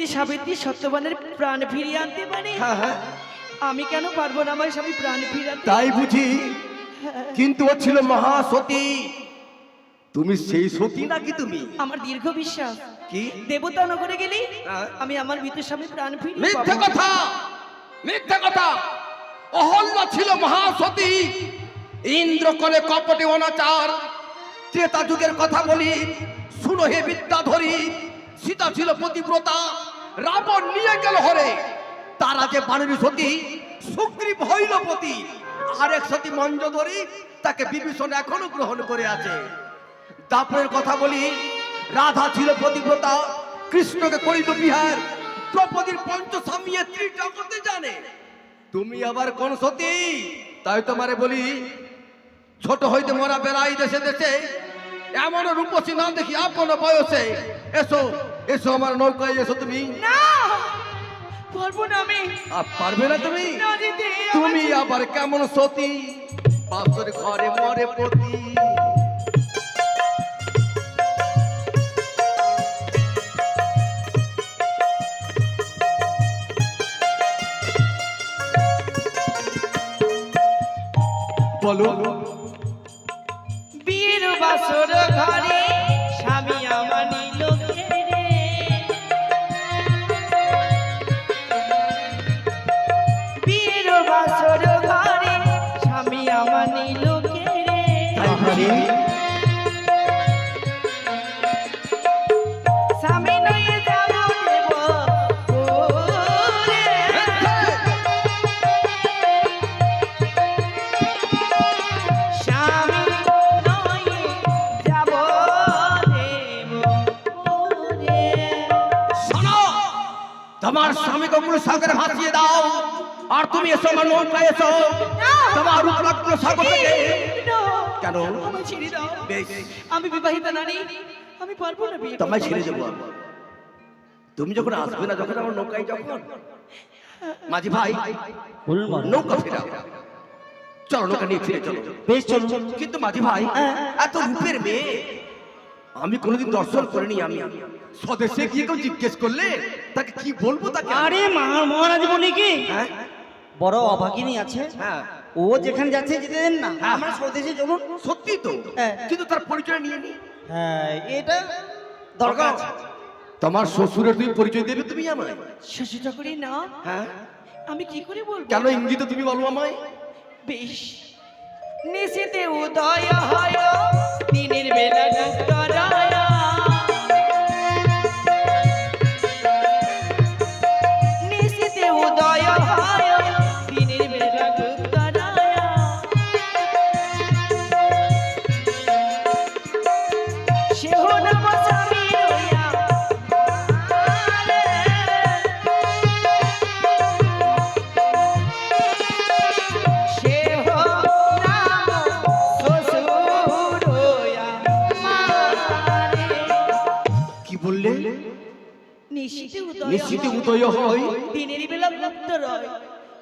যদি সাবিত্রী সত্যবানের প্রাণ ফিরিয়ে আনতে পারে? হ্যাঁ হ্যাঁ। আমি কেন পারব না আমার স্বামী প্রাণ ফিরিয়ে আনতে তাই বুঝি। কিন্তু ও ছিল মহাসতী। তুমি সেই সতী নাকি তুমি? আমার দীর্ঘ বিশ্বাস। কি? দেবতা নগরে গেলে হ্যাঁ। আমি আমার মৃত্যুর স্বামী প্রাণ ফিরিয়ে মিথ্যে। কথা! মিথ্যা কথা! অহল্যা ছিল মহাসতী। ইন্দ্র করে কপটে অনাচার। ত্রেতা যুগের কথা বলি। শুনো হে বিদ্যাধরী সীতা ছিল পতিব্রতা। রাবণ নিয়ে গেল হরে। তারা যে বানরী সতী, সুগ্রীব হইল পতি। আরেক সতী মঞ্জধরী, তাকে বিভীষণ এখনও গ্রহণ করে আছে। তারপরের কথা বলি, রাধা ছিল পতিব্রতা, কৃষ্ণকে করিল বিহার। দ্রৌপদীর পঞ্চস্বামী ত্রিজগতে জানে। তুমি আবার কোন সতী? তাই তোমারে বলি, ছোট হইতে মোরা বেড়াই দেশে দেশে, এমন রূপসী না দেখি আপন বয়সে। এসো এসো আমার নৌকায় এসো তুমি। না পারব না আমি। আর পারবে না তুমি? তুমি আবার কেমন সতী? বাসর ঘরে মরে পতি। বলো। বীর বাসর ঘরে তোমার স্বামীকে পুরো সাগরে ভাসিয়ে দাও। আর তুমি এসো আমার নৌকায় এসো। তোমার রূপলগ্ন সাগর থেকে। কেন? আমায় ছেড়ে দাও। বেশ। আমি বিবাহিতা নারী আমি পারব না বিয়ে তোমায়। ছেড়ে দেবো তুমি যখন আসবে না যখন আমার নৌকায় যখন মাঝি ভাই নৌকা ফেরাও। চলো নৌকা নিয়ে ফিরে চলো। বেশ চলুন কিন্তু মাঝি ভাই এত রূপের মেয়ে। আমি কোনোদিন দর্শন করিনি আমি। স্বদেশে গিয়ে কেউ জিজ্ঞেস করলে তাকে কি বলব তাকে আরে মা- মহারাজ বলি কি? হ্যাঁ। বড় অভাগিনী আছে। হ্যাঁ। ও যেখানে যাচ্ছে যেতে দেন না। হ্যাঁ। আমরা স্বদেশে চলুন সত্যি তো। হ্যাঁ। কিন্তু তার পরিচয় নিয়ে নি। হ্যাঁ এটা দরকার আছে। তোমার শ্বশুরের তুমি পরিচয় দেবে তুমি আমায়। শ্বশুর চাকরি না। হ্যাঁ। আমি কি করে বলব? কেন ইঙ্গিত তুমি বলো আমায়? বেশ। নিশিতে উদয় হয়। দিনের বেলা গুপ্তরায় হয়। উদয় হয়। দিনের বেলা গুপ্ত রয়।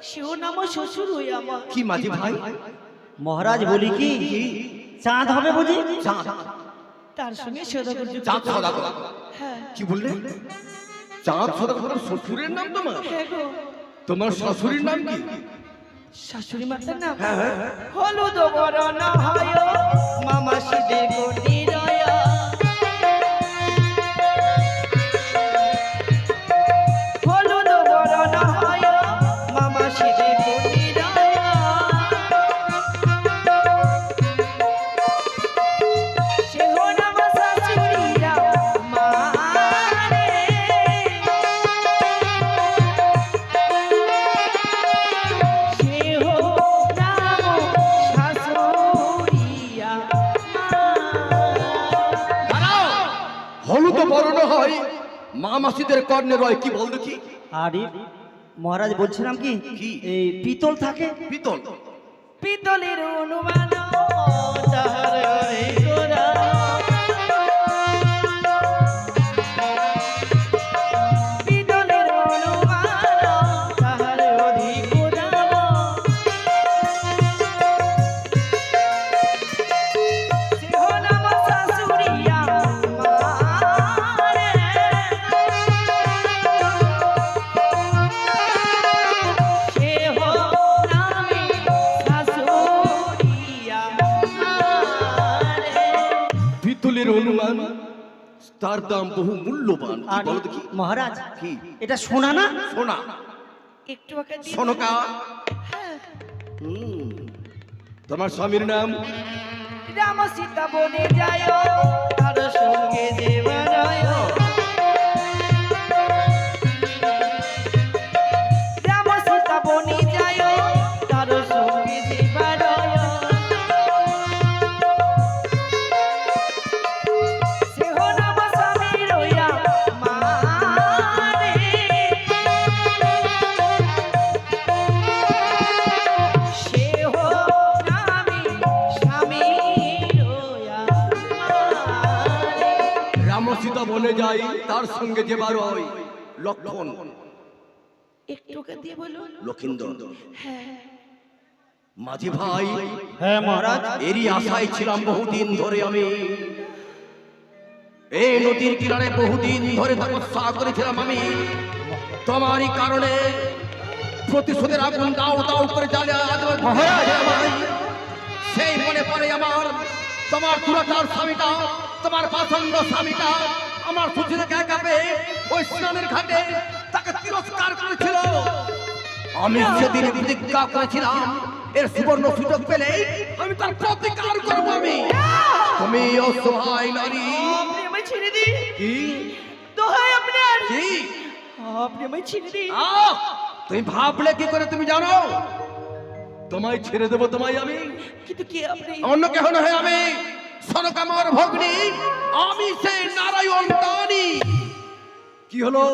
সেও নাম শ্বশুর হই আমার। কি মাঝি ভাই? মহারাজ বলি কি চাঁদ হবে বুঝি? চাঁদ। তার সঙ্গে যুক্ত চাঁদ সদাগর হ্যাঁ। কি বললে? চাঁদ তোমার শ্বশুরের নাম তোমার? হ্যাঁ তোমার শ্বশুরের নাম কি? শাশুড়ি মাতার নাম? হ্যাঁ হ্যাঁ। হলুদ বরণ হয়। মামা সিদে গটি হলুদ বর্ণ হয়। মা মাসিদের কর্ণে রয় কি বল দেখি? আরে মহারাজ বলছিলাম কি? কি? এই পিতল থাকে। পিতল। পিতলের অনুমান তার দাম বহু মূল্যবান। কি আর বলো দেখি। মহারাজ কি? এটা সোনা না? সোনা। একটু সোনকা হুম। তোমার স্বামীর নাম? রাম সীতা বনে যায়। তার সঙ্গে যে রাম সীতা বনে যাই তার সঙ্গে যে বার হয় লক্ষণ। একটুকে দিয়ে বলুন। লক্ষিন্দর। হ্যাঁ। মাঝি ভাই হ্যাঁ মহারাজ এরই আশায় ছিলাম বহুদিন ধরে আমি। এই নদীর কিনারে বহুদিন ধরে তপস্যা করেছিলাম আমি। তোমারই কারণে প্রতিশোধের আগুন দাও দাও করে জ্বালে। সেই মনে পড়ে আমার তোমার দুরাচার স্বামীটা। তোমার পছন্দ স্বামীটা আমার সুচিরে কাপে ওই স্নানের ঘাটে তাকে তিরস্কার করেছিল। আমি সেদিন প্রতিজ্ঞা করেছিলাম এর সুবর্ণ সুযোগ পেলে আমি তার প্রতিকার করব আমি। তুমি অসহায় নারী। আপনি আমায় ছেড়ে দিন। কি? দোহাই আপনার কি? আপনি আমায় ছেড়ে দিন! তুমি ভাবলে কি করে তুমি জানো? তোমায় ছেড়ে দেবো তোমায় আমি। কিন্তু কি আপনি? অন্য কেহ নহে আমি। সনকামর ভগ্নী আমি সেই নারায়ণ টানি কি হলো?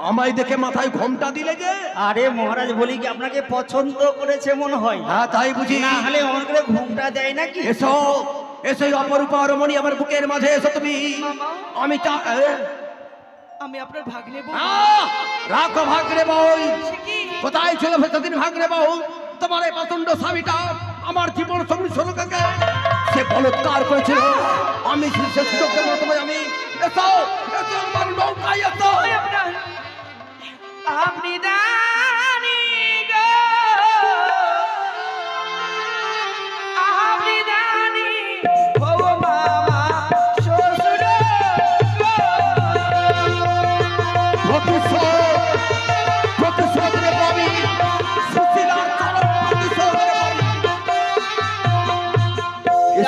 আমায় দেখে মাথায় ঘোমটা দিলে যে? আরে মহারাজ বলি কি আপনাকে পছন্দ করেছে মনে হয়? হ্যাঁ তাই বুঝি। না হলে অনেক ঘুমটা দেয় নাকি? এসো এসো অপরূপা রমণী আমার বুকের মাঝে এসো তুমি। আমি চা আমি আপনার ভাগ্নে বউ। আহ! রাখো ভাগরে বই সে কোথায় ছিল সেদিন ভাগরে বউ? তোমার এই প্রচণ্ড স্বামীটা আমার জীবন সঙ্গী সরকাকে সে বলৎকার করেছিল। আমি সে দেবো আমি এসো আমার নৌকায় আপনি দানি।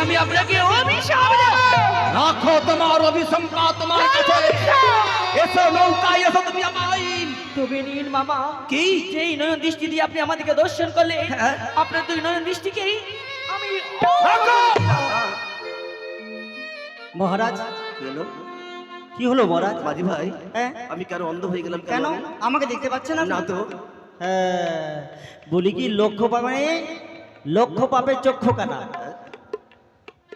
আমি আপনাকে অভিশাপ রাখো তোমার অভিসম্পাদ তোমার কাছে। এসো নৌকায় এসো তুমি আমায়। তবে নিন মামা কি? যেই নয়ন দৃষ্টি দিয়ে আপনি আমাদেরকে দর্শন করলে হ্যাঁ। আপনার দুই নয়ন দৃষ্টিকেই আমি রাখো! মহারাজ হলো? কি হলো মহারাজ? মাঝি ভাই হ্যাঁ? আমি কেন অন্ধ হয়ে গেলাম কেন? আমাকে দেখতে পাচ্ছেন? না তো। হ্যাঁ বলি কি লক্ষ্য পাবে লক্ষ্য পাবে চক্ষু কানা।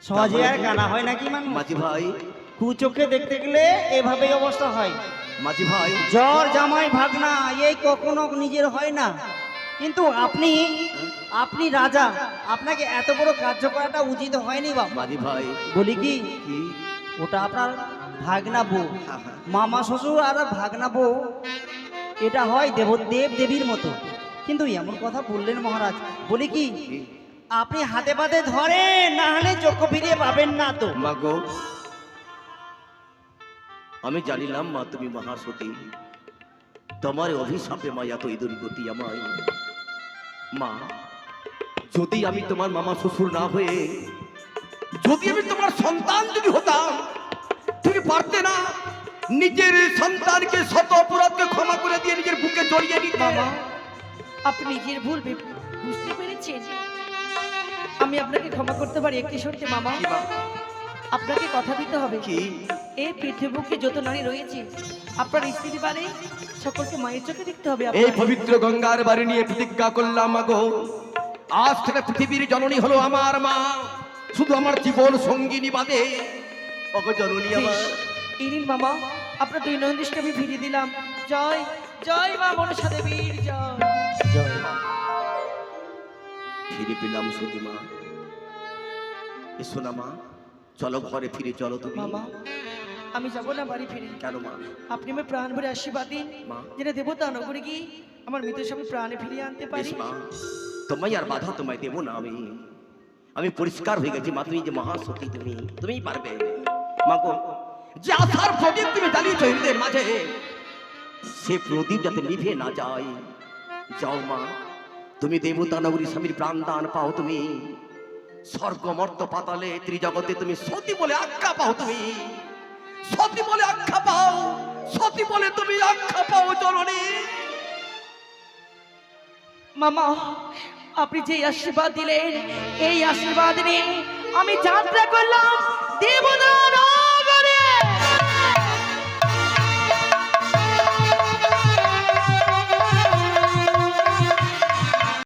সহজে আর কানা হয় নাকি মানুষ? মাঝি ভাই। কু চোখে দেখতে গেলে এভাবেই অবস্থা হয়। মাঝি ভাই। জ্বর জামাই ভাগনা এই কখনো নিজের হয় না। কিন্তু আপনি আপনি রাজা আপনাকে এত বড় কার্য করাটা উচিত হয়নি বাবা মাঝি ভাই। বলি কি? ওটা আপনার ভাগনা বউ। মামা শ্বশুর আর ভাগনা বউ এটা হয় দেব দেব দেবীর মতো। কিন্তু এমন কথা বললেন মহারাজ। বলি কি? আপনি হাতে পাতে ধরেন না হলে চক্ষু ফিরিয়ে পাবেন না তো। মা গো আমি জানিলাম মা তুমি মহাসতী। তোমার অভিশাপে মা এত ইঁদুর গতি আমায়। মা যদি আমি তোমার মামা শ্বশুর না হয়ে যদি আমি তোমার সন্তান যদি হতাম তুমি পারতে না। নিজের সন্তানকে শত অপরাধকে ক্ষমা করে দিয়ে নিজের বুকে জড়িয়ে নিতে আপনি নিজের ভুল বুঝতে পেরেছেন? আমি আপনাকে ক্ষমা করতে পারি একটি শর্তে মামা। আপনাকে কথা দিতে হবে। কি? এই পৃথিবীকে যত নারী রয়েছে আপনার স্ত্রী মানে সকলকে মায়ের চোখে দেখতে হবে এই পবিত্র গঙ্গার বাড়ি নিয়ে প্রতিজ্ঞা করলাম গো আজ থেকে পৃথিবীর জননী হলো আমার মা। শুধু আমার জীবন সঙ্গিনী বাদে। অগো জননী আমার। বেশ, মামা। আপনার দুই নন্দিসকে আমি ফিরিয়ে দিলাম। জয় জয় মা মনসা দেবীর জয়। ফিরে পেলাম সতী মা। এসো না মা চলো ঘরে ফিরে চলো তুমি। মামা আমি যাব না বাড়ি ফিরে। কেন মা? আপনি আমার প্রাণ ভরে আশীর্বাদ দিন মা। যেটা দেবতা নগরে গিয়ে আমার মৃতের স্বামী প্রাণে ফিরিয়ে আনতে পারি। মা তোমায় আর বাধা তোমায় দেবো না আমি। আমি পরিষ্কার হয়ে গেছি মা তুমি যে মহাসতী তুমি তুমিই পারবে। মা গো যে আশার প্রদীপ তুমি জ্বালিয়েছ হৃদয়ের মাঝে সে প্রদীপ যাতে নিভে না যায়। যাও মা তুমি দেবতা নগরী স্বামীর প্রাণ দান পাও তুমি। স্বর্গমর্ত পাতালে ত্রিজগতে তুমি সতী বলে আখ্যা পাও তুমি। সতী বলে আখ্যা পাও, সতী বলে তুমি আখ্যা পাও জননী। মামা, আপনি যে আশীর্বাদ দিলেন, এই আশীর্বাদ নিয়ে আমি যাত্রা করলাম দেবদান